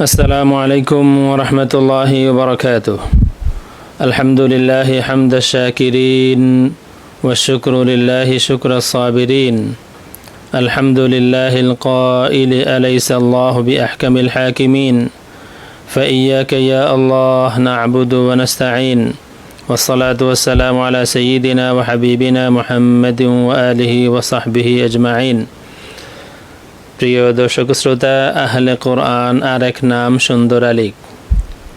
السلام عليكم ورحمة الله وبركاته. الحمد لله حمد الشاكرين والشكر لله شكر الصابرين. الحمد لله القائل أليس الله بأحكم الحاكمين؟ فإياك يا الله نعبد ونستعين. والصلاة والسلام على سيدنا وحبيبنا محمد وآله وصحبه أجمعين. প্রিয় দর্শক শ্রোতা, আহলে কোরআন আর এক নাম সুন্দর আলিক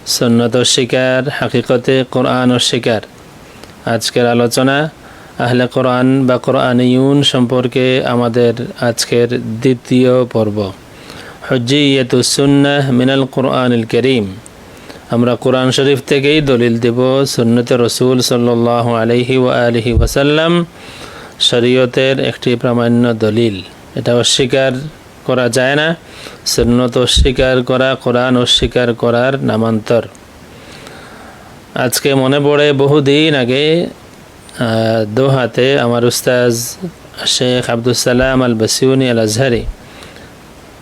সন্ন্যত শিকার, হাকিকতে কোরআন ও শিকার। আজকের আলোচনা, আহলে কোরআন বা কোরআন ইউন সম্পর্কে আমাদের আজকের দ্বিতীয় পর্ব। হজ্জিয়তুসুন্নাহ মিনাল কোরআনুল করিম। আমরা কোরআন শরীফ থেকেই দলিল দেব সুন্নতে রসুল সাল্লাহ আলহি ও আলহি ওয়াসাল্লাম। শরীয়তের একটি প্রামাণ্য দলিল। এটা অস্বীকার করা যায় না। সুন্নত অস্বীকার করা, কোরআন অস্বীকার করার নামান্তর। আজকে মনে পড়ে, বহুদিন আগে দোহাতে আমার উস্তাজ শেখ আব্দুল সালাম আল বসিউনি আল আজহারি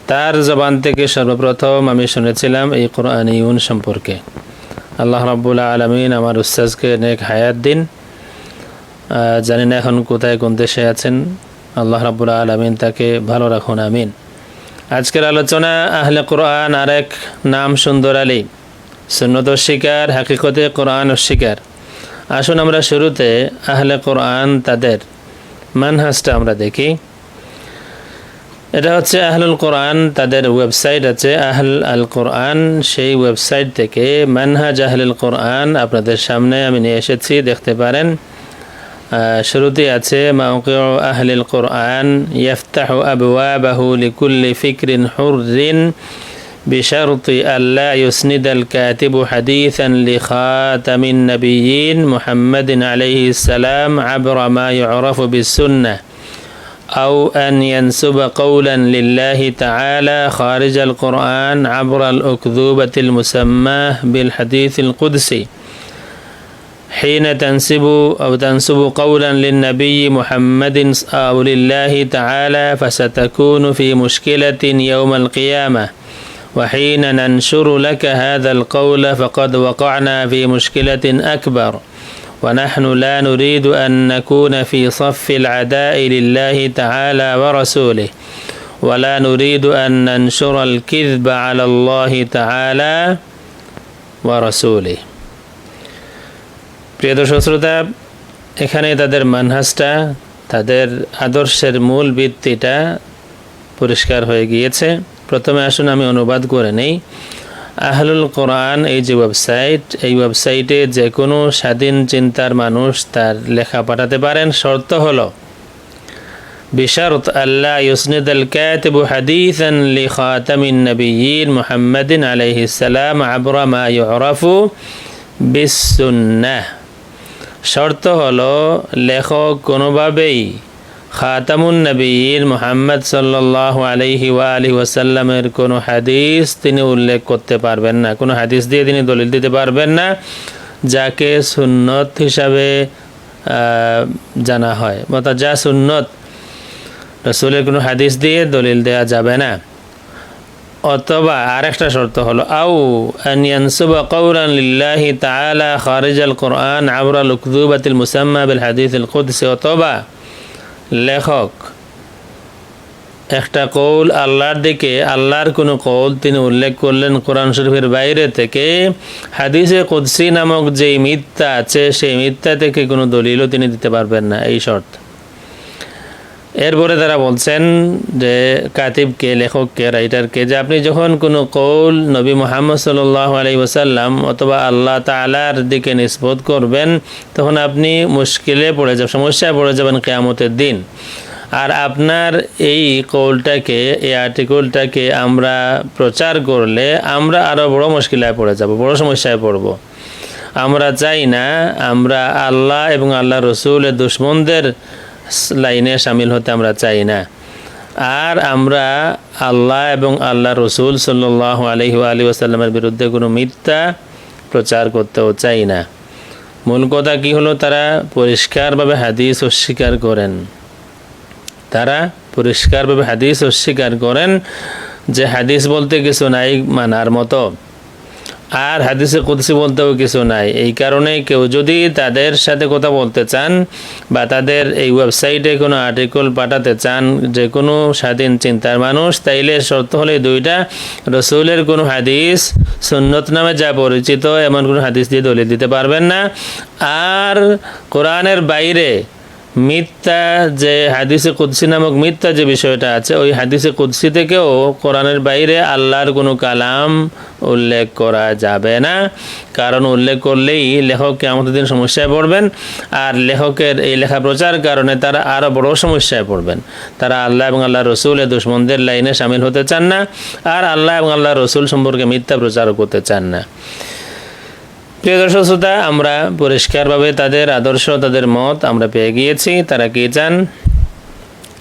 তার জবান থেকে সর্বপ্রথম আমি শুনেছিলাম এই কোরআন ইউন সম্পর্কে। আল্লাহ রাবুল্লাহ আলমিন আমার উস্তাজকে নেক হায়াত দিন। জানি না এখন কোথায়, কোন দেশে আছেন। আল্লাহ রাবুল্লাহ আলমিন তাকে ভালো রাখুন, আমিন। আজকের আলোচনা আহলে কোরআন আর এক নাম সুন্দর আলী। সুন্নত শিকার, হাকিকতে কোরআন শিকার। আসুন আমরা শুরুতে আহলে কোরআন তাদের মানহাজটা আমরা দেখি। এটা হচ্ছে আহলুল কোরআন, তাদের ওয়েবসাইট আছে আহল আল কোরআন। সেই ওয়েবসাইট থেকে মানহাজ আহলুল কোরআন আপনাদের সামনে আমি নিয়ে এসেছি, দেখতে পারেন। শুরুতে আছে মাউকিউ আহলিল কোরআন ইয়াফতাহু আবওয়াবাহু লিকুল্লি ফিকরিন হুররিন بشرط ألا يسند الكاتب حديثا لخاتم النبيين محمد عليه السلام عبر ما يعرف بالسنة أو أن ينسب قولا لله تعالى خارج القرآن عبر الأكذوبة المسماه بالحديث القدسي حين تنسب أو تنسب قولا للنبي محمد أو لله تعالى فستكون في مشكلة يوم القيامة. وحين ننشر لك هذا القول فقد وقعنا في مشكلة أكبر. ونحن لا نريد أن نكون في صف العداء لله تعالى ورسوله. ولا نريد أن ننشر الكذب على الله تعالى ورسوله. প্রিয় দর্শক শ্রোতা এখানে তাদের মানহাজটা তাদের আদর্শের মূল ভিত্তিটা পরিষ্কার হয়ে গিয়েছে প্রথমে আসুন আমি অনুবাদ করে নেই আহলুল কোরআন এই যে ওয়েবসাইট এই ওয়েবসাইটে যে কোনো স্বাধীন চিন্তার মানুষ তার লেখা পাঠাতে পারেন শর্ত হল بشرط ألا يسند الكاتب حديثا لخاتم النبيين محمد عليه السلام عبر ما يعرف بالسنة শর্ত হলো, লেখক কোনোভাবেই খাতামুন নবীর মোহাম্মদ সাল্লাহ আলহি আলি ওয়াসাল্লামের কোনো হাদিস তিনি উল্লেখ করতে পারবেন না। কোনো হাদিস দিয়ে তিনি দলিল দিতে পারবেন না, যাকে সুন্নত হিসাবে জানা হয়। অর্থাৎ যা সুন্নত। রসুলের কোনো হাদিস দিয়ে দলিল দেওয়া যাবে না। অথবা আরেকটা শর্ত হলো আউ আনিয়ানসুবা কৌরান লিল্লাহি তাআলা খারিজ আল কোরআন আবরাল উকদুবাতিল মুসাম্মা বিল হাদিস আল কুদসি, অথবা লেখক একটা কৌল আল্লাহর দিকে, আল্লাহর কোনো কৌল তিনি উল্লেখ করলেন কোরআন শরীফের বাইরে থেকে। হাদিসে কুদসি নামক যে মিথ্যা আছে, সেই মিথ্যা থেকে কোনো দলিলও তিনি দিতে পারবেন না, এই শর্ত। এরপরে তারা বলছেন যে কাতিবকে, লেখককে, রাইটারকে, যে আপনি যখন কোনো কৌল নবী মোহাম্মদ সাল্লাহ আলি ওসাল্লাম অথবা আল্লাহ তালার দিকে নিষ্পত করবেন, তখন আপনি মুশকিলে পড়ে যাবেন, সমস্যায় পড়ে যাবেন কেয়ামতের দিন। আর আপনার এই কৌলটাকে, এই আর্টিকলটাকে আমরা প্রচার করলে আমরা আরও বড় মুশকিলায় পড়ে যাব, বড় সমস্যায় পড়ব। আমরা চাই না আমরা আল্লাহ এবং আল্লাহ রসুলের দুশ্মনদের লাইনে সামিল হতে আমরা চাই না। আর আমরা আল্লাহ এবং আল্লাহ রসুল সাল্লাহ আলহি আলী আসাল্লামের বিরুদ্ধে কোনো মিথ্যা প্রচার করতেও চাই না। মূল কথা কী হলো? তারা পরিষ্কারভাবে হাদিস অস্বীকার করেন। তারা পরিষ্কারভাবে হাদিস অস্বীকার করেন যে হাদিস বলতে কিছু নাই মানার মতো। আর হাদিসে কুদসি বলতেও কিছু নাই। এই কারণে কেউ যদি তাদের সাথে কথা বলতে চান বা তাদের এই ওয়েবসাইটে কোনো আর্টিকেল পাঠাতে চান যে কোনো স্বাধীন চিন্তার মানুষ, তাইলে শর্ত হলে দুইটা। রসুলের কোনো হাদিস সুন্নত নামে যা পরিচিত এমন কোনো হাদিস দিয়ে দলিল দিতে পারবেন না। আর কোরআনের বাইরে মিথ্যা যে হাদিসে কুদ্সি নামক মিথ্যা যে বিষয়টা আছে, ওই হাদিসে কুদ্সি থেকেও কোরআনের বাইরে আল্লাহর কোনো কালাম উল্লেখ করা যাবে না। কারণ উল্লেখ করলেই লেখক আমাদের দিন সমস্যায় পড়বেন আর লেখকের এই লেখা প্রচার কারণে তারা আরও বড় সমস্যায় পড়বেন। তারা আল্লাহ এবং আল্লাহ রসুলের দুশ্মনদের লাইনে সামিল হতে চান না আর আল্লাহ এবং আল্লাহ রসুল সম্পর্কে মিথ্যা প্রচার করতে চান না। প্রিয় দর্শক শ্রোতা, আমরা পরিষ্কারভাবে তাদের আদর্শ, তাদের মত আমরা পেয়ে গিয়েছি। তারা কি চান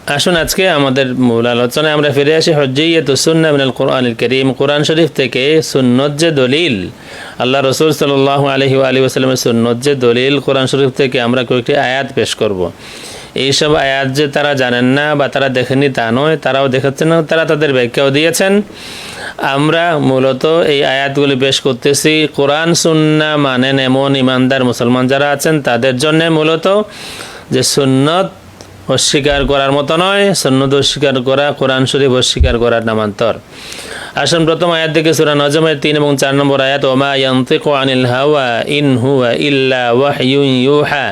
আসুন আজকে আমাদের মূল আলোচনায় আমরা ফিরে আসি হজ্জিয়ত সুন্না মিনাল কোরআন করিম কোরআন শরীফ থেকে সুন্নত যে দলিল, আল্লাহ রসুল সাল্লাহ আলহি আলী ওসালামের সুন্নত যে দলিল কোরআন শরীফ থেকে আমরা কয়েকটি আয়াত পেশ করব। এইসব আয়াত যে তারা জানেন না বা তারা দেখেনি তা নয়, তারাও দেখাচ্ছেন না, তারা তাদের ব্যাখ্যাও দিয়েছেন আমরা মূলত এই আয়াতগুলি পেশ করতেছি, কোরআন সুন্না মানেন এমন ইমানদার মুসলমান যারা আছেন তাদের জন্য মূলত যে সুন্নত অস্বীকার করার মতো নয় সন্ন্যত অস্বীকার করা, কোরআন শরীফ অস্বীকার করার নামান্তর। আসুন প্রথম আয়াত থেকে সুরা নজমের তিন এবং চার নম্বর আয়াত, ওমা ইয়ান্তিকু আনিল হাওয়া ইন হুয়া ইল্লা ওয়াহয়ুন ইউহা।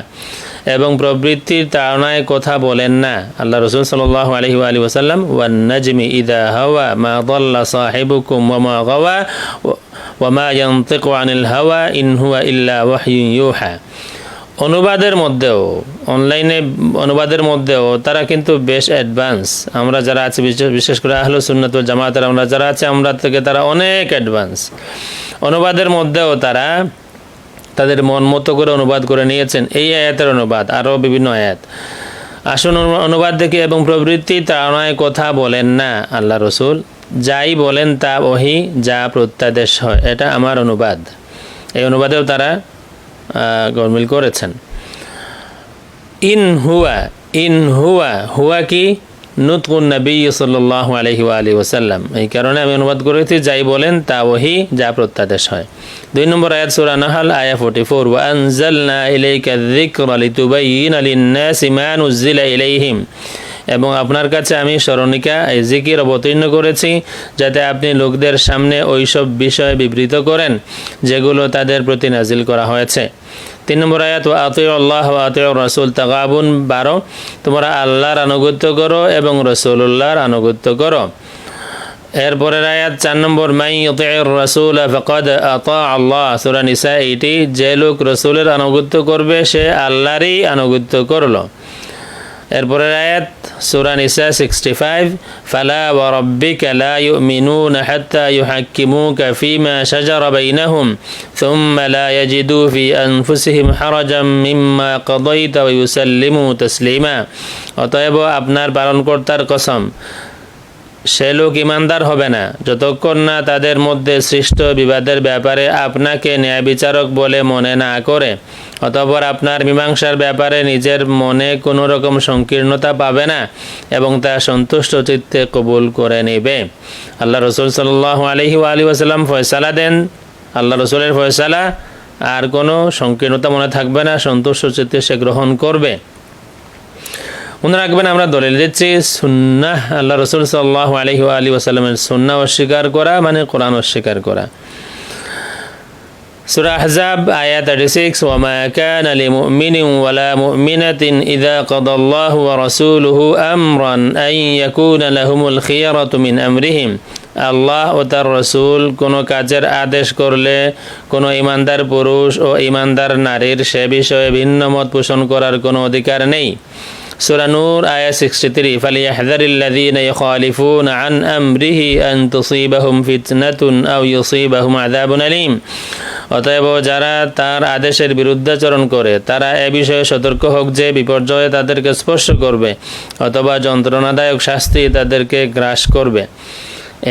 এবং প্রবৃত্তির তাড়নায় কথা বলেন না। আল্লাহ রসুল সাল্লাহ আলহি আলী ওসাল্লাম ওয়ান নাজমি ইদা হাওয়া মা দল্লা সাহেবুকুম ওমা গাওয়া, ওমা ইয়ান্তিকু আনিল হাওয়া ইন হুয়া ইল্লা ওয়াহয়ুন ইউহা। অনুবাদের মধ্যেও অনলাইনে অনুবাদের মধ্যেও তারা কিন্তু বেশ অ্যাডভান্স আমরা যারা আছি, বিশেষ করে আহলো সুন্নত জামাতের আমরা যারা আছে, আমরা থেকে তারা অনেক অ্যাডভান্স অনুবাদের মধ্যেও তারা তাদের মন মতো করে অনুবাদ করে নিয়েছেন। এই আয়াতের অনুবাদ, আরও বিভিন্ন আয়াত। আসুন অনুবাদ দেখে, এবং প্রবৃত্তি তাড়নায় কথা বলেন না আল্লাহ রসুল। যাই বলেন তা ওহি যা প্রত্যাদেশ হয়, এটা আমার অনুবাদ। এই অনুবাদেও তারা গরমিল করেছেন। ইন হুয়া ইন হুয়া হুয়া কি? নুতকুন নবী সাল্লাহ আলহি আলী ওসাল্লাম এই কারণে আমি অনুবাদ করেছি, যাই বলেন তা ওহি, যা প্রত্যাদেশ হয়। দুই নম্বর আয়াত সুরা নাহাল, আয়া ফোর্টি ফোর ওয়ানজালনা ইলাইকা যিকরা লিতুবাইয়িনা লিন-নাসি মা নুজিলা ইলাইহিম। এবং আপনার কাছে আমি স্মরণিকা, এই জিকির অবতীর্ণ করেছি, যাতে আপনি লোকদের সামনে ওইসব বিষয় বিবৃত করেন, যেগুলো তাদের প্রতি নাজিল করা হয়েছে। তিন নম্বর আয়াত ও আতয় আল্লাহ ও আতয় রসুল তাকাবুন বারো। তোমরা আল্লাহর আনুগত্য করো এবং রসুল্লাহর আনুগত্য করো। এরপরের আয়াত, চার নম্বর মাই অত রসুল ফকদ আতা আল্লাহ সুরা নিসা, এটি যে লোক রসুলের আনুগত্য করবে, সে আল্লাহরই আনুগত্য করল। এরপরের আয়াত সুরা নিসা সিক্সটি ফাইভ ফালা وربك لا يؤمنون حتى يحكموك فيما شجر بينهم ثم لا يجدوا في أنفسهم حرجا مما قضيت ويسلموا تسليما অতএব আপনার পালনকর্তার কসম সে লোক ইমানদার হবে না। যতক্ষণ না তাদের মধ্যে সৃষ্ট বিবাদের ব্যাপারে আপনাকে ন্যায় বিচারক বলে মনে না করে, অতপর আপনার মীমাংসার ব্যাপারে নিজের মনে কোনো রকম সংকীর্ণতা পাবে না এবং তা সন্তুষ্ট চিত্তে কবুল করে নেবে। আল্লাহ রসুল সাল্লাহ আলহি আলী আসাল্লাম ফয়সালা দেন। আল্লাহ রসুলের ফয়সালা, আর কোনো সংকীর্ণতা মনে থাকবে না, সন্তুষ্ট চিত্তে সে গ্রহণ করবে। মনে রাখবেন আমরা দলিল দিচ্ছি সুন্নাহ আল্লাহ রসুল সাল্লাহ আলহি আলী ওসাল্লামের সুন্না অস্বীকার করা মানে কোরআন অস্বীকার করা سورة أحزاب آية 36 وما كان لمؤمن ولا مؤمنة إذا قضى الله ورسوله أمرا أن يكون لهم الخيرة من أمرهم আল্লাহ ও তার রসুল কোনো কাজের আদেশ করলে কোনো ইমানদার পুরুষ ও ইমানদার নারীর সে বিষয়ে ভিন্ন মত পোষণ করার কোনো অধিকার নেই সুরা নূর আয়া সিক্সটি থ্রি ফালিয়াহদারিল্লাযীনা ইউখালিফুনা আন আমরিহি আন তুসিবাহুম ফিতনাতুন আও ইউসিবাহুম আযাবুন আলীম। অতএব যারা তার আদেশের বিরুদ্ধাচরণ করে, তারা এ বিষয়ে সতর্ক হোক যে বিপর্যয় তাদেরকে স্পর্শ করবে অথবা যন্ত্রণাদায়ক শাস্তি তাদেরকে গ্রাস করবে।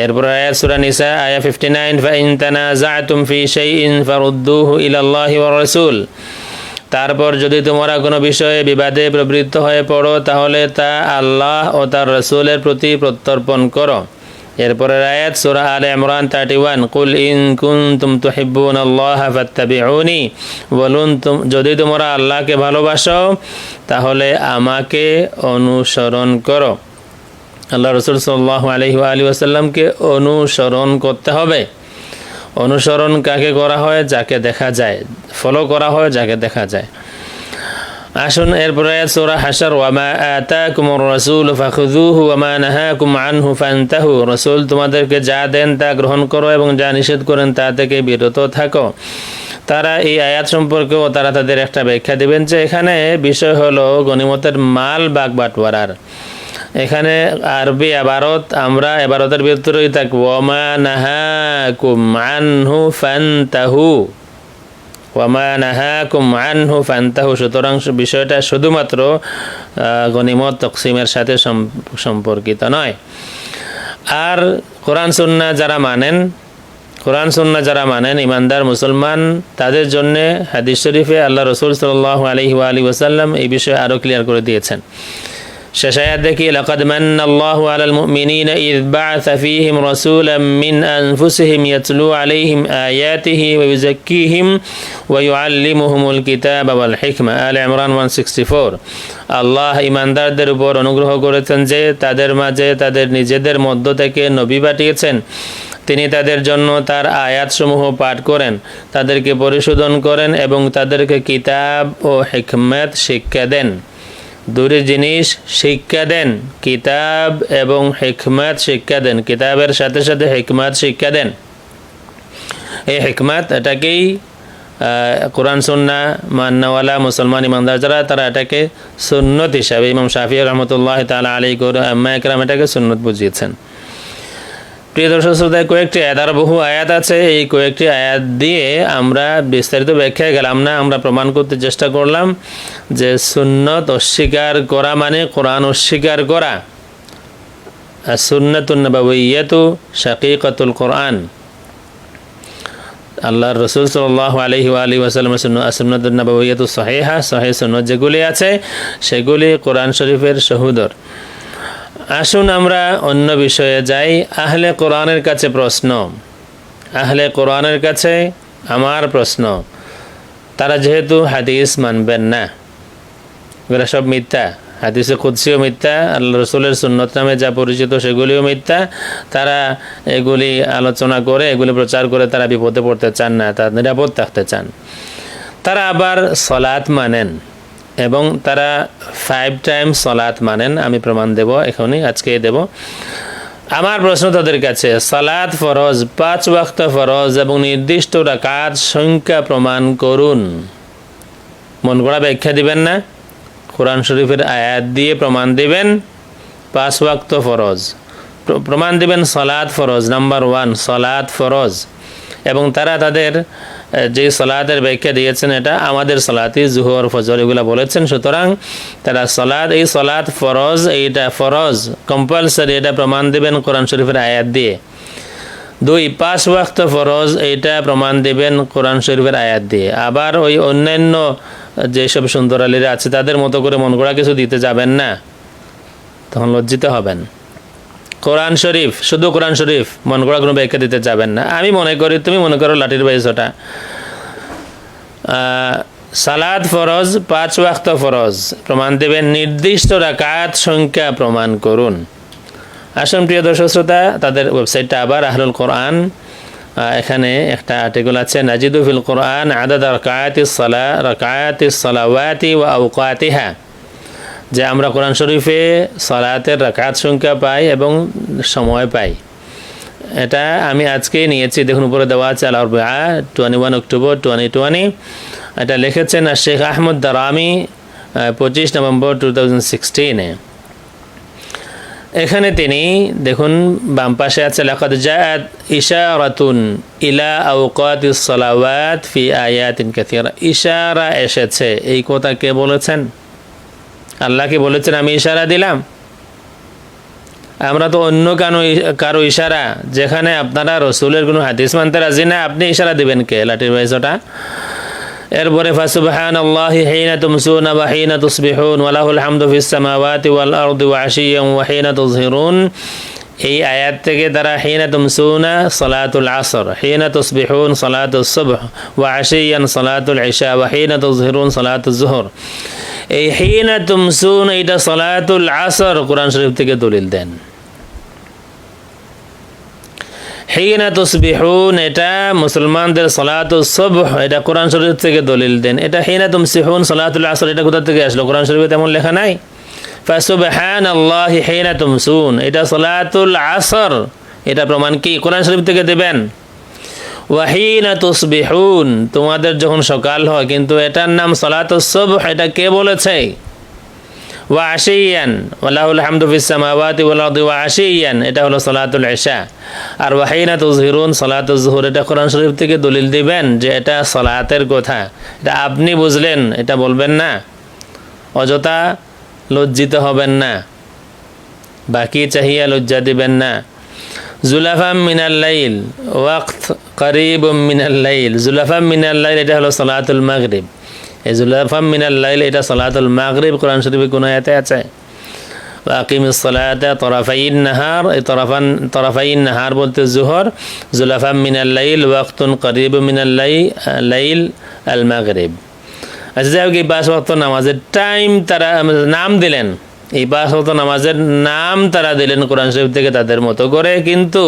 এরপর আয়া সুরা নিসা আয়া ফিফটি নাইন ফা ইন তানাজাতুম ফি শাইইন ফারুদ্দুহু ইলাল্লাহি ওয়া রাসূল তারপর যদি তোমরা কোনো বিষয়ে বিবাদে প্রবৃত্ত হয়ে পড়ো, তাহলে তা আল্লাহ ও তার রসুলের প্রতি প্রত্যর্পণ করো। এরপরের আয়াত, সূরা আলে ইমরান 31 কুল ইন কুনতুম তুহিব্বুন আল্লাহ ফাত্তাবিউনি বলুন তুম- যদি তোমরা আল্লাহকে ভালোবাসো, তাহলে আমাকে অনুসরণ করো। আল্লাহ রসুল সাল্লাহ আলহি আলী আসাল্লামকে অনুসরণ করতে হবে। অনুসরণ কাকে করা হয়, যাকে দেখা যায়। ফলো করা হয়, যাকে দেখা যায়। আসুন, এরপরে সূরা হাসার ওয়ামা আতাকুমুর রাসূল ফাখুযুহু ওয়ামা নাহাকুম আনহু ফান্তাহু। রসুল, তোমাদেরকে যা দেন তা গ্রহণ করো এবং যা নিষেধ করেন তা থেকে বিরত থাকো। তারা এই আয়াত সম্পর্কেও তারা তাদের একটা ব্যাখ্যা দিবেন যে এখানে বিষয় হলো গনিমতের মাল বাগ বাটওয়ারার এখানে আরবি আবারত আমরা এবারতের ভিতরেই থাকব। ওয়ামা নাহাকুম আনহু ফান্তাহু। ওয়ামা নাহাকুম আনহু ফান্তাহু। সুতরাং বিষয়টা শুধুমাত্র গনিমত তকসিমের সাথে সম- সম্পর্কিত নয়। আর কোরআন সুন্না যারা মানেন, কোরআন সুন্না যারা মানেন, ইমানদার মুসলমান, তাদের জন্য হাদিস শরীফে আল্লাহ রসুল সাল্লাহ আলহি আলী ওসাল্লাম এই বিষয়ে আরও ক্লিয়ার করে দিয়েছেন। শেষ আয়াত দেখি, লাকাদ মান্না আল্লাহু আলাল মুমিনিনা ইয বা'সা ফীহিম রাসূলাম মিন আনফুসিহিম ইয়াতলু আলাইহিম আয়াতিহি ওয়া ইউযাক্কিহিম ওয়া ইউআল্লিমুহুমুল কিতাবা ওয়াল হিকমা। আল ইমরান 164 আল্লাহ ইমানদারদের উপর অনুগ্রহ করেছেন যে তাদের মাঝে তাদের নিজেদের মধ্য থেকে নবী পাঠিয়েছেন। তিনি তাদের জন্য তার আয়াতসমূহ পাঠ করেন, তাদেরকে পরিশোধন করেন এবং তাদেরকে কিতাব ও হিকমত শিক্ষা দেন। দুটি জিনিস শিক্ষা দেন, কিতাব এবং হেকমাত শিক্ষা দেন। কিতাবের সাথে সাথে হেকমাত শিক্ষা দেন। এই হেকমাত এটাকেই কোরআন সুন্না মান্নাওয়ালা মুসলমান ইমানদার যারা, তারা এটাকে সুন্নত হিসাবে ইমাম শাফি রহমতুল্লাহ তালা আলী আম্মা, একরাম এটাকে সুন্নত বুঝিয়েছেন। প্রিয় দর্শক শ্রোতায় কয়েকটি আয়াত বহু আয়াত আছে। এই কয়েকটি আয়াত দিয়ে আমরা বিস্তারিত ব্যাখ্যায় গেলাম না, আমরা প্রমাণ করতে চেষ্টা করলাম যে সুন্নত অস্বীকার করা মানে কোরআন অস্বীকার করা। আর সুন্নতুন নবাবিয়াতু শাকিকাতুল কোরআন। আল্লাহর রসুল সাল্লাহ আলহি আলী ওয়াসাল্লামের সুন্নতুন নবাবিয়াতু সহেহা সহে সুন্নত যেগুলি আছে, সেগুলি কোরআন শরীফের সহুদর আসুন আমরা অন্য বিষয়ে যাই। আহলে কোরআনের কাছে প্রশ্ন। আহলে কোরআনের কাছে আমার প্রশ্ন। তারা যেহেতু হাদিস মানবেন না, এগুলো সব মিথ্যা। হাদিসে কুৎসিও মিথ্যা, আল্লাহ রসুলের সুন্নত নামে যা পরিচিত সেগুলিও মিথ্যা। তারা এগুলি আলোচনা করে, এগুলি প্রচার করে তারা বিপদে পড়তে চান না, তারা নিরাপদ থাকতে চান। তারা আবার সলাৎ মানেন। এবং তারা ফাইভ টাইম সলাৎ মানেন, আমি প্রমাণ দেব, এখনই আজকে দেব। আমার প্রশ্ন তাদের কাছে, সালাত ফরজ, পাঁচ ওয়াক্ত ফরজ এবং নির্দিষ্ট রাকাত সংখ্যা প্রমাণ করুন। মন করা ব্যাখ্যা দিবেন না? কোরআন শরীফের আয়াত দিয়ে প্রমাণ দিবেন, পাঁচ ওয়াক্ত ফরজ। প্রমাণ দিবেন সলাদ ফরজ, নাম্বার ওয়ান সলাদ ফরজ। এবং তারা তাদের যে সলাদের ব্যাখ্যা দিয়েছেন এটা আমাদের সলাতি জুহর ফজর, এগুলো বলেছেন। সুতরাং তারা সলাদ এই সলাদ ফরজ, এইটা ফরজ কম্পালসারি এটা প্রমাণ দেবেন কোরআন শরীফের আয়াত দিয়ে। দুই, পাঁচ ওয়াক্ত ফরজ, এইটা প্রমাণ দেবেন কোরআন শরীফের আয়াত দিয়ে। আবার ওই অন্যান্য যেসব সুন্দর আলীরা আছে, তাদের মতো করে মন করা কিছু দিতে যাবেন না, তখন লজ্জিত হবেন। কোরআন শরীফ, শুধু কোরআন শরীফ, মন করা কোনো ব্যাখ্যা দিতে যাবেন না। আমি মনে করি, তুমি মনে করো লাঠির বাইশটা সালাদ ফরজ, পাঁচ ওয়াক্ত ফরজ। প্রমাণ দেবেন, নির্দিষ্ট রাকাত সংখ্যা প্রমাণ করুন। আসুন প্রিয় দর্শক শ্রোতা, তাদের ওয়েবসাইটটা আবার আহলুল কোরআন। এখানে একটা আর্টিকেল আছে, নাজিদু ফিল কোরআন আদাদ রকায়াতি সালা রকায়াতি সালাওয়াতি ও আউকাতিহা যে আমরা কোরআন শরীফে সলাতের রাকাত সংখ্যা পাই এবং সময় পাই। এটা আমি আজকেই নিয়েছি। দেখুন, উপরে দেওয়া আছে আল twenty one October twenty twenty এটা লিখেছেন শেখ আহমদ দারামি পঁচিশ নভেম্বর টু থাউজেন্ড সিক্সটিনে এখানে তিনি, দেখুন, বাম পাশে আছে, লাকাদ জাআত ইশারাতুন ইলা আওকাতি সালাওয়াত ফি আয়াতিন কাসীরা। ইশারা এসেছে। এই কথা কে বলেছেন? আল্লাহ কি বলেছেন, আমি ইশারা দিলাম। আমরা তো অন্য কানো কারও ইশারা, যেখানে আপনারা রসুলের কোনো হাদিস মানতে রাজি না, আপনি ইশারা দিবেন কে? লাঠির বাইশটা এরপরে ফাসুবহান আল্লাহি হিনা তুমসুনা ওয়া হিনা তুসবিহুন, ওয়া হামদু ফিস ওয়াল আরদি ওয়া আশিয়ান ওয়া হিনা তুযহিরুন। এই আয়াত থেকে তারা, হিনা তুমসুনা সালাতুল আসর, হিনা তুসবিহুন সালাতুল সুবহ, ওয়া আশিয়ান সালাতুল ইশা, ওয়া হিনা তুজহিরুন সালাতুল জোহর। এই হিনা তুমসুন এইটা সালাতুল আসর, কোরআন শরীফ থেকে দলিল দেন। হিনা তুসবিহুন, এটা মুসলমানদের সালাতুল সুবহ, এটা কোরআন শরীফ থেকে দলিল দেন। এটা হিনা তুমসিহুন, সালাতুল আসর, এটা কোথা থেকে আসলো? কোরআন শরীফে তেমন লেখা নাই। ফাসুবহান আল্লাহ হিনা তুমসুন, এটা সালাতুল আসর, এটা প্রমাণ কি? কোরআন শরীফ থেকে দেবেন। ওয়াহিনা তুসবিহুন, তোমাদের যখন সকাল হয়, কিন্তু এটার নাম সালাতুল সুবহ, এটা কে বলেছে? ওয়া আশিয়ান ওয়ালাহুল হামদু ফিস সামাওয়াতি ওয়াল আরদি ওয়া আশিয়ান এটা হলো সালাতুল ইশা। আর ওয়াহিনা তুজহিরুন সালাতুল জুহুর, এটা কোরআন শরীফ থেকে দলিল দিবেন যে এটা সালাতের কথা। এটা আপনি বুঝলেন, এটা বলবেন না। অযথা লজ্জিত হবেন না। বাকি চাহিয়া লজ্জা দিবেন না। জুলাফাম মিনাল্লাইল ওয়াক্ত করিব মিনাল্লাইল জুলাফাম মিনাল্লাইল এটা হলো সালাতুল মাগরিব। এই জুলাফাম মিনাল্লাইল এটা সালাতুল মাগরিব, কোরআন শরীফে কোনো আয়াতে আছে? ওয়াকিম সালাতা তরাফাইন নাহার, এই তরাফান, তরাফাইন নাহার বলতে জুহর। জুলাফাম মিনাল্লাইল ওয়াক্তুন করিব মিনাল্লাই লাইল আল মাগরিব। আচ্ছা যাই হোক, এই পাঁচ ওয়াক্ত নামাজের টাইম তারা, নাম দিলেন। এই পাঁচ নামাজের নাম তারা দিলেন কোরআন শরীফ থেকে তাদের মতো করে, কিন্তু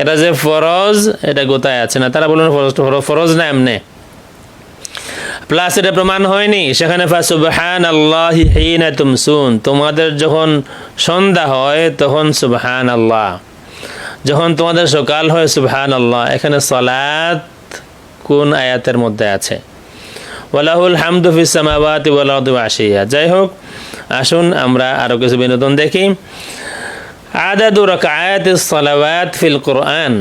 এটা যে ফরজ, এটা গোতায় আছে না। তারা বললেন ফরজ ফরজ না এমনে। প্লাস এটা প্রমাণ হয়নি। সেখানে সুবহান আল্লাহ হিনা তোমাদের যখন সন্ধ্যা হয় তখন সুবহান আল্লাহ যখন তোমাদের সকাল হয় সুবহান আল্লাহ এখানে সলাৎ কোন আয়াতের মধ্যে আছে? ওয়ালাহুল হামদু ফিস সামাওয়াতি আশিয়া যাই হোক আসুন, আমরা আরও কিছু বিনোদন দেখি। আদাদু রাকায়াতিস সালাওয়াত ফিল কোরআন।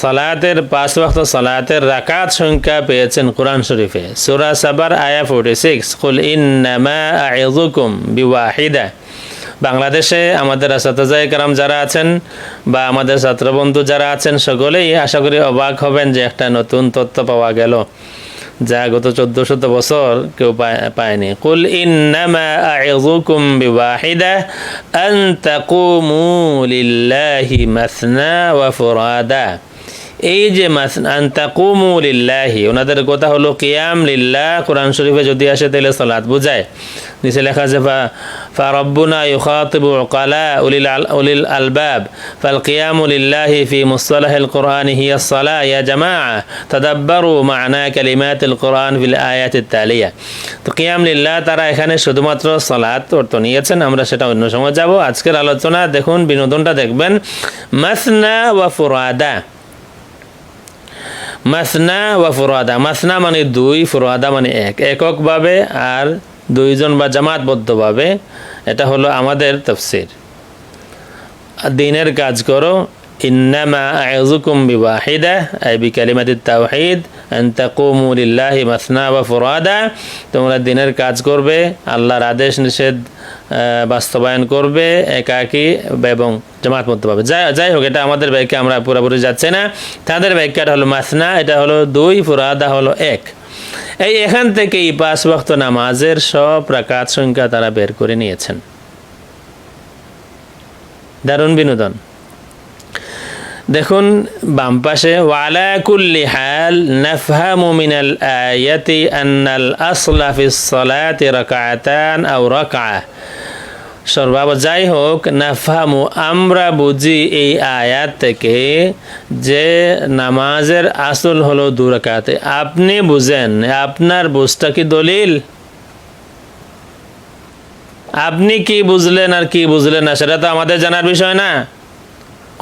সালাতের পাঁচ ওয়াক্ত সালাতের রাকাত সংখ্যা পেয়েছেন কোরআন শরীফে। সুরা সাবার আয়া 46 কুল ইন্নামা আইযুকুম বিওয়াহিদা। বাংলাদেশে আমাদের আসাতাজাই কারাম যারা আছেন বা আমাদের ছাত্রবন্ধু যারা আছেন, সকলেই আশা করি অবাক হবেন যে একটা নতুন তথ্য পাওয়া গেল। যা গত চোদ্দ শত বছর কেউ পায়নি। কুল ইন্নামা আইযুকুম বিওয়াহিদা আন তাকুমু লিল্লাহি মাসনা ওয়া ফুরাদা। এই যে লিল্লাহি, ওনাদের কথা হলো কিয়াম লিল্লাহ, কোরআন শরীফে যদি আসে তাহলে সালাত বুঝায়। নিচে লেখা আছে, ফা রব্বুনা ইউখাতিবু উকালা উলিল উলিল আলবাব, ফাল কিয়ামু লিল্লাহি ফি মুসতালাহিল কোরআন হিয়া সালা, ইয়া জামাআ, তাদাব্বারু মা'না কালিমাতিল কোরআন ফিল আয়াতিত তালিয়া। তো কিয়াম লিল্লাহ, তারা এখানে শুধুমাত্র সালাত অর্থ নিয়েছেন, আমরা সেটা অন্য সময় যাব। আজকের আলোচনা, দেখুন, বিনোদনটা দেখবেন। মাসনা ওয়া ফুরাদা মাসনা ওয়া ফুরাদা। মাসনা মানে দুই, ফুরাদা মানে এক। এককভাবে আর দুইজন বা জামাতবদ্ধভাবে, এটা হলো আমাদের তফসির। দিনের কাজ করো, ইন্নামা আয়জুকুম বিবাহিদা আই বিকালিমাতি তাওহিদ মাসনা ওয়া ফুরাদা। তোমরা দিনের কাজ করবে, আল্লাহর আদেশ নিষেধ বাস্তবায়ন করবে, একাকি এবং জামাত পাবে। যাই যাই হোক, এটা আমাদের ব্যাখ্যা, আমরা পুরোপুরি যাচ্ছে না। তাদের ব্যাখ্যাটা হলো মাসনা, এটা হলো দুই, ফুরাদা হলো এক। এই এখান থেকেই পাঁচ বক্ত নামাজের সব রাকাত সংখ্যা তারা বের করে নিয়েছেন। দারুণ বিনোদন। দেখুন, বাম পাশে, ওয়ালা কুল্লি নাফহামু মিনাল সর্বাব যাই হোক, নাফহামু আমরা বুঝি এই আয়াত থেকে যে নামাজের আসল হলো দুরাকাতে আপনি বুঝেন, আপনার বুঝটা কি দলিল? আপনি কি বুঝলেন আর কি বুঝলেন না, সেটা তো আমাদের জানার বিষয় না।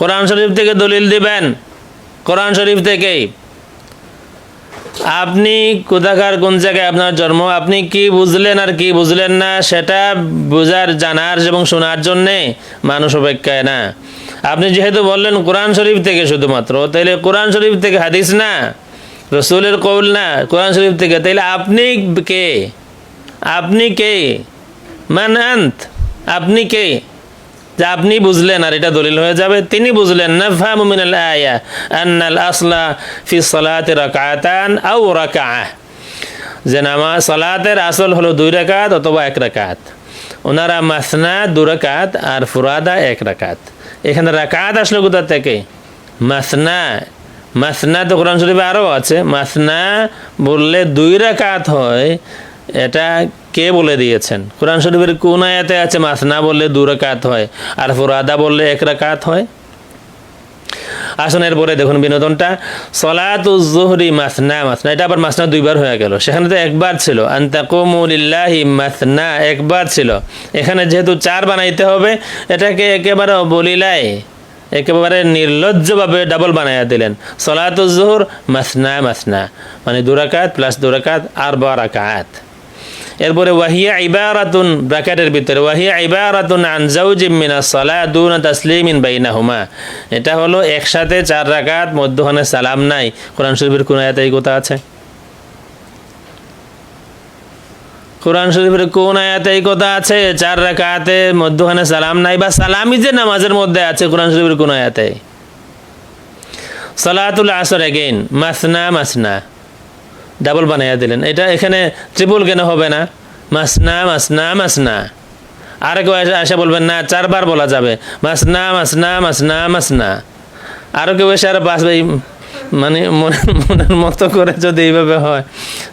কোরআন শরীফ থেকে দলিল দিবেন? কোরআন শরীফ থেকেই। আপনি কোথাকার, কোন জায়গায় আপনার জন্ম, আপনি কি বুঝলেন আর কি বুঝলেন না, সেটা বোঝার, জানার এবং শোনার জন্যে মানুষ অপেক্ষায় না। আপনি যেহেতু বললেন কোরআন শরীফ থেকে শুধুমাত্র, তাইলে কোরআন শরীফ থেকে হাদিস না, রসুলের কৌল না, কোরআন শরীফ থেকে, তাইলে আপনি কে? আপনি কে? মান আপনি কে? যে আপনি বুঝলেন আর এটা দলিল হয়ে যাবে। তিনি বুঝলেন, নাফহামু মিনাল আয়া আন্নাল আসলা ফি সালাতি রাকাতান আও রাকাআ যে নামাজ, সালাতের আসল হলো দুই রাকাত অথবা এক রাকাত। ওনারা মাসনা দু রাকাত আর ফুরাদা এক রাকাত। এখানে রাকাত আসলো কোথা থেকে? মাসনা। মাসনা তো কোরআন শরীফে আরও আছে। মাসনা বললে দুই রাকাত হয়, এটা কে বলে দিয়েছেন? কোরআন শরীফের কোন আয়াতে আছে মাসনা বললে দু রাকাত হয়, আর ফুরাদা বললে এক রাকাত হয়? আসুন এরপরে দেখুন বিনোদনটা। সলাতুজুহরি মাসনা মাসনা, এটা আবার মাসনা দুইবার হয়ে গেল। সেখানে তো একবার ছিল। আন্তাকুমুলিল্লাহি মাসনা, একবার ছিল। এখানে যেহেতু চার বানাইতে হবে, এটাকে একেবারে বলিলাই একেবারে নির্লজ্জভাবে ডাবল বানাইয়া দিলেন। সলাতুজুহর মাসনা মাসনা মানে দুরাকাত প্লাস দুরাকাত আর বারাকাত এরপরে ওয়াহিয়া ইবারাতুন ব্র্যাকেটের ভিতরে, ওয়াহিয়া ইবারাতুন আন জাউজিম মিনা সালা দুন তাসলিমিন বাইনাহুমা। এটা হলো একসাথে চার রাকাত, মধ্যখানে সালাম নাই। কোরআন শরীফের কোন আয়াতে এই কথা আছে? কোরআন শরীফের কোন আয়াতে এই কথা আছে? চার রাকাতে মধ্যখানে সালাম নাই বা সালামই যে নামাজের মধ্যে আছে, কোরআন শরীফের কোন আয়াতে? সালাতুল আসর এগেইন মাসনা মাসনা। ডাবল বানাইয়া দিলেন। এটা এখানে ত্রিপুল কেন হবে না? মাসনা মাসনা মাসনা। আর কেউ এসে বলবেন, না, চারবার বলা যাবে। মাসনা মাসনা মাসনা মাসনা। আরও কেউ এসে আর বাস মানে মনের মতো করে যদি এইভাবে হয়।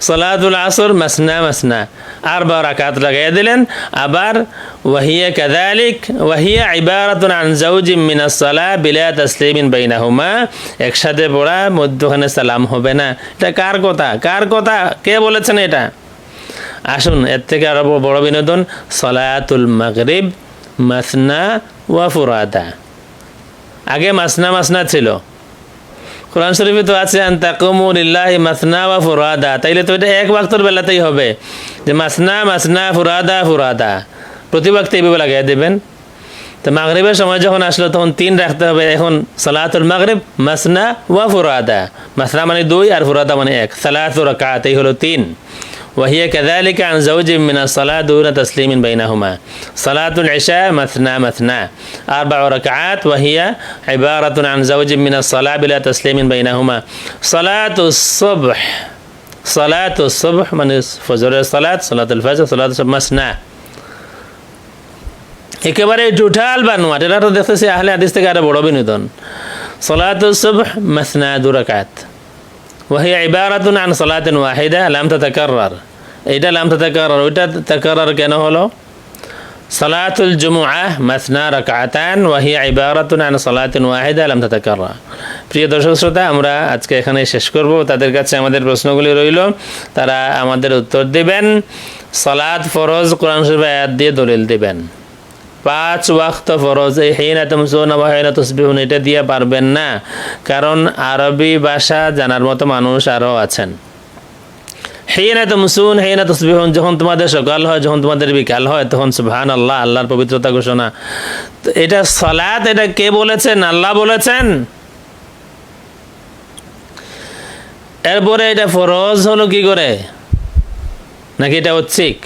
সলাতুল আসর মাসনা মাসনা। আর বা রাকাত লাগাইয়া দিলেন। আবার ওয়াহিয়া কাদালিক ওয়াহিয়া ইবারাতুন আন জাউজিম মিনাস সালা বিলা তাসলিমিন বাইনাহুমা। একসাথে পড়া, মধ্যখানে সালাম হবে না। এটা কার কথা? কার কথা? কে বলেছেন এটা? আসুন, এর থেকে আরও বড় বিনোদন। সলায়াতুল মাগরিব, মাসনা ওয়া ফুরাদা। আগে মাসনা মাসনা ছিল। কোরআন শরীফে তো আছে আন্তাকুমুলিল্লাহি মাসনা ওয়া ফুরাদা। তাইলে তো এটা এক ওয়াক্তর বেলাতেই হবে। যে মাসনা মাসনা, ফুরাদা ফুরাদা। প্রতি ওয়াক্তে এইভাবে লাগাই দেবেন। তো মাগরীবের সময় যখন আসলো, তখন তিন রাখতে হবে। এখন সালাতুল মাগরিব, মাসনা ওয়া ফুরাদা। মাসনা মানে দুই আর ফুরাদা মানে এক। সালাতুর রাকাত, এই হলো তিন। وهي كذلك عن زوج من الصلاة دون تسليم بينهما صلاة العشاء مثنى مثنى أربع ركعات وهي عبارة عن زوج من الصلاة بلا تسليم بينهما صلاة الصبح صلاة الصبح من فجر الصلاة صلاة الفجر صلاة الصبح مثنى একেবারে টোটাল বানোয়াট এটা তো দেখতেছি আহলে হাদিস থেকে আরো বড় বিনোদন সলাতুল সুবহ মাসনা দুরাকাত ওয়াহিয়া ইবারাতুন আন সলাতিন ওয়াহিদা লাম তাতাকাররার এইটা লাম তাতাকাররার ওইটা তাকাররার কেন হলো সলাতুল জুমু আহ মাসনা রাকাতান ওয়াহিয়া ইবারাতুন আন সলাতিন ওয়াহিদা লাম তাতাকাররার প্রিয় দর্শক শ্রোতা, আমরা আজকে এখানে শেষ করব। তাদের কাছে আমাদের প্রশ্নগুলি রইল। তারা আমাদের উত্তর দেবেন। সলাদ ফরজ, কোরআন শরীফ আয়াত দিয়ে দলিল দেবেন। পাঁচ ওয়াক্ত ফরজ, এই হেইনা তুমসুন বা হেইনা তুসবিহুন, এটা দিয়ে পারবেন না। কারণ আরবি ভাষা জানার মতো মানুষ আরও আছেন। হেইনা তুমসুন হেইনা তুসবিহুন, যখন তোমাদের সকাল হয়, যখন তোমাদের বিকাল হয়, তখন সুবহান আল্লাহ আল্লাহর পবিত্রতা ঘোষণা। তো এটা সলাত, এটা কে বলেছেন? আল্লাহ বলেছেন। এরপরে এটা ফরজ হলো কি করে? নাকি এটা ঐচ্ছিক?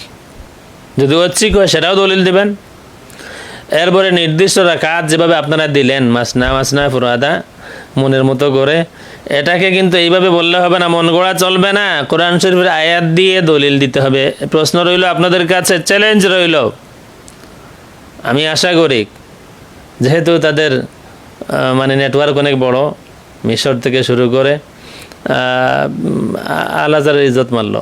যদি ঐচ্ছিক হয়, সেটাও দলিল দিবেন। এরপরে নির্দিষ্ট রাকাত যেভাবে আপনারা দিলেন, মাসনা মাসনা, ফুরাদা, মনের মতো করে, এটাকে কিন্তু এইভাবে বললে হবে না, মন গড়া চলবে না। কোরআন শরীফের আয়াত দিয়ে দলিল দিতে হবে। প্রশ্ন রইল আপনাদের কাছে চ্যালেঞ্জ রইল। আমি আশা করি, যেহেতু তাদের মানে নেটওয়ার্ক অনেক বড়, মিশর থেকে শুরু করে আল আজারের ইজ্জত মারলো।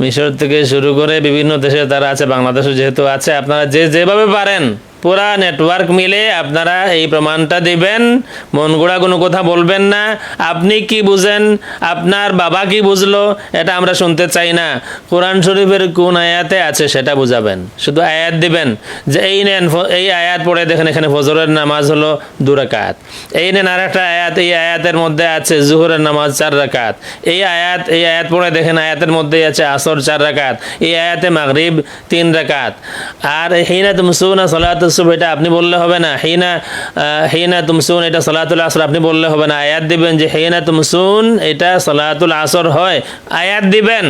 মিশর থেকে শুরু করে বিভিন্ন দেশে তারা আছে, বাংলাদেশও যেহেতু আছে, আপনারা যে যেভাবে পারেন পুরা নেটওয়ার্ক মিলে আপনারা এই প্রমাণটা দিবেন। মন গোড়া কোনো কথা বলবেন না। আপনি কি বুঝেন? আপনার বাবা কি বুঝলো? এটা আমরা শুনতে চাই না। কোরআন শরীফের কোন আয়াতে আছে সেটা বুঝাবেন। শুধু আয়াত দিবেন যে, এই নেন এই আয়াত পড়ে দেখেন, এখানে ফজরের নামাজ হলো দু রাকাত। এই নেন আর একটা আয়াত, এই আয়াতের মধ্যে আছে জুহরের নামাজ চার রাকাত। এই আয়াত এই আয়াত পড়ে দেখেন, আয়াতের মধ্যেই আছে আসর চার রাকাত। এই আয়াতে মাগরিব তিন রাকাত। আর হিনা তুমসুনা সলাতুল সুবহ এটা আপনি বললে হবে না। হিনা হিনা তুমসুন, এটা সলাতুল আসর, আপনি বললে হবে না। আয়াত দিবেন যে হিনা তুমসুন, এটা সলাতুল আসর হয়। আয়াত দিবেন।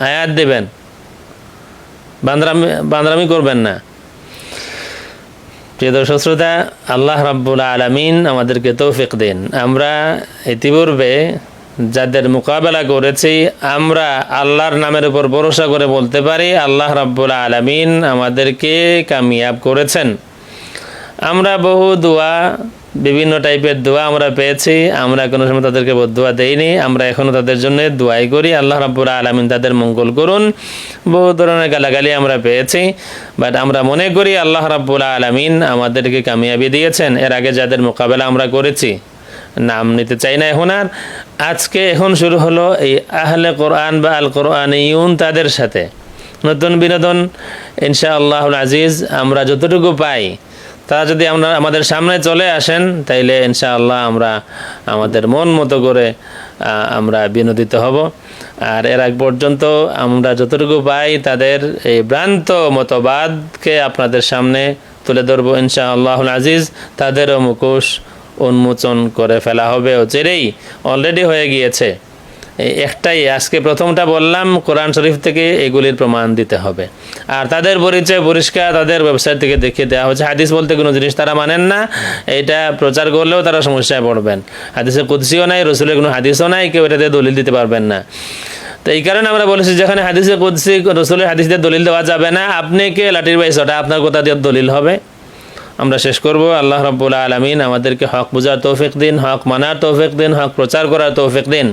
আয়াত দিবেন। বান্দরামি বান্দরামি করবেন না। প্রিয় দর্শক শ্রোতা, আল্লাহ রাব্বুল আলমিন আমাদেরকে তৌফিক দিন। আমরা ইতিপূর্বে যাদের মোকাবেলা করেছি, আমরা আল্লাহর নামের উপর ভরসা করে বলতে পারি, আল্লাহ রাব্বুল আলমিন আমাদেরকে কামিয়াব করেছেন। আমরা বহু দোয়া, বিভিন্ন টাইপের দোয়া আমরা পেয়েছি, আমরা কোনো সময় তাদেরকে দোয়া দেইনি, আমরা এখনও তাদের জন্য দোয়াই করি, আল্লাহ রাব্বুল আলমিন তাদের মঙ্গল করুন। বহু ধরনের গালাগালি আমরা পেয়েছি বাট আমরা মনে করি আল্লাহ রাব্বুল আলমিন আমাদেরকে কামিয়াবি দিয়েছেন, এর আগে যাদের মোকাবেলা আমরা করেছি। নাম নিতে চাই না এখন আর। আজকে এখন শুরু হলো এই আহলে কোরআন বা আল কোরআন ইউন তাদের সাথে। নতুন বিনোদন ইনশা আল্লাহুল আজিজ, আমরা যতটুকু পাই। তারা যদি আমরা আমাদের সামনে চলে আসেন, তাইলে ইনশাআল্লাহ আমরা আমাদের মন মতো করে আমরা বিনোদিত হব। আর এর আগ পর্যন্ত আমরা যতটুকু পাই, তাদের এই ভ্রান্ত মতবাদকে আপনাদের সামনে তুলে ধরবো ইনশা আল্লাহুল আজিজ। তাদেরও মুখোশ উন্মোচন করে ফেলা হবে অচিরেই অলরেডি হয়ে গিয়েছে। একটাই, আজকে প্রথমটা বললাম, কোরআন শরীফ থেকে এগুলির প্রমাণ দিতে হবে। আর তাদের পরিচয় পরিষ্কার, তাদের ওয়েবসাইট থেকে দেখিয়ে দেওয়া হচ্ছে হাদিস বলতে কোনো জিনিস তারা মানেন না, এটা প্রচার করলেও তারা সমস্যায় পড়বেন। হাদিসে কুদ্সিও নাই রসুলের কোনো হাদিসও নাই, কেউ এটাতে দলিল দিতে পারবেন না। তো এই কারণে আমরা বলেছি, যেখানে হাদিসে কুদ্সি, রসুলের হাদিস দলিল দেওয়া যাবে না, আপনি কে? লাঠির বাইশ, ওটা আপনার কোথা দিয়ে দলিল হবে? আমরা শেষ করব। আল্লাহ রব্বুল আলমিন আমাদেরকে হক বোঝার তৌফিক দিন, হক মানার তৌফিক দিন, হক প্রচার করার তৌফিক দিন।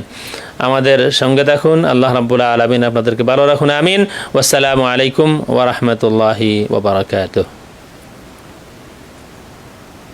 আমাদের সঙ্গে থাকুন। আল্লাহ রব্বুল আলমিন আপনাদেরকে ভালো রাখুন। আমিন। ওসালামু আলাইকুম ওরহমতুল্লাহি ওবরাকাতুহ